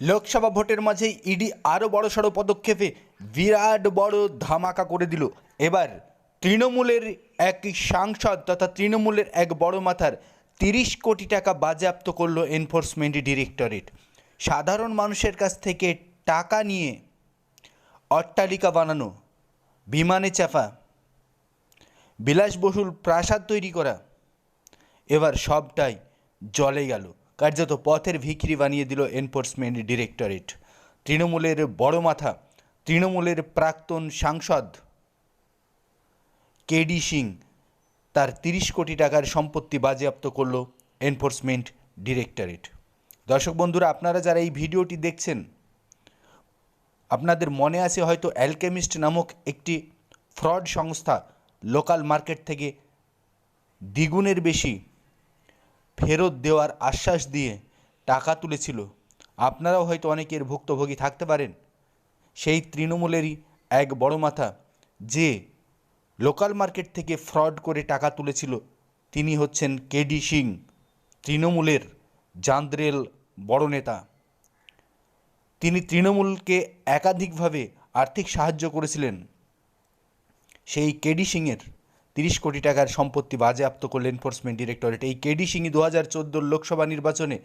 লোকসভা ভোটের মাঝেই ইডি আরও বড় সড়ো পদক্ষেপে বিরাট বড় ধামাকা করে দিল। এবার তৃণমূলের এক সাংসদ তথা তৃণমূলের এক বড় মাথার তিরিশ কোটি টাকা বাজেয়াপ্ত করল এনফোর্সমেন্ট ডিরেক্টরেট। সাধারণ মানুষের কাছ থেকে টাকা নিয়ে অট্টালিকা বানানো, বিমানে চাপা, বিলাসবহুল প্রাসাদ তৈরি করা, এবার সবটাই জলে গেল। কার্যত পথের ভিখিরি বানিয়ে দিল এনফোর্সমেন্ট ডিরেক্টরেট। তৃণমূলের বড় মাথা তৃণমূলের প্রাক্তন সাংসদ কেডি সিং তার তিরিশ কোটি টাকার সম্পত্তি বাজেয়াপ্ত করল এনফোর্সমেন্ট ডিরেক্টরেট। দর্শক বন্ধুরা, আপনারা যারা এই ভিডিওটি দেখছেন, আপনাদের মনে আছে হয়তো অ্যালকেমিস্ট নামক একটি ফ্রড সংস্থা লোকাল মার্কেট থেকে দ্বিগুণের বেশি ফেরত দেওয়ার আশ্বাস দিয়ে টাকা তুলেছিল। আপনারাও হয়তো অনেকের ভুক্তভোগী থাকতে পারেন। সেই তৃণমূলেরই এক বড় মাথা যে লোকাল মার্কেট থেকে ফ্রড করে টাকা তুলেছিল, তিনি হচ্ছেন কেডি সিং, তৃণমূলের জান্দ্রেল বড় নেতা। তিনি তৃণমূলকে একাধিকভাবে আর্থিক সাহায্য করেছিলেন। সেই কেডি সিংয়ের তিরিশ কোটি টাকার সম্পত্তি বাজেয়াপ্ত করল এনফোর্সমেন্ট ডিরেক্টরেট এই কেডি সিংই দু হাজার চোদ্দোর লোকসভা নির্বাচনে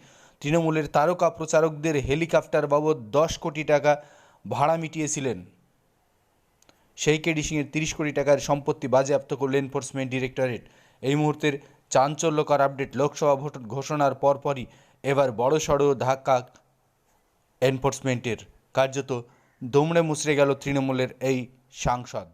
তৃণমূলের তারকা প্রচারকদের হেলিকপ্টার বাবদ দশ কোটি টাকা ভাড়া মিটিয়েছিলেন। সেই কেডি সিংয়ের তিরিশ কোটি টাকার সম্পত্তি বাজেয়াপ্ত করল এনফোর্সমেন্ট ডিরেক্টরেট এই মুহূর্তের চাঞ্চল্যকর আপডেট, লোকসভা ভোট ঘোষণার পরপরই এবার বড়সড় ধাক্কা এনফোর্সমেন্টের কার্যত দমড়ে মুচড়ে গেল তৃণমূলের এই সাংসদ।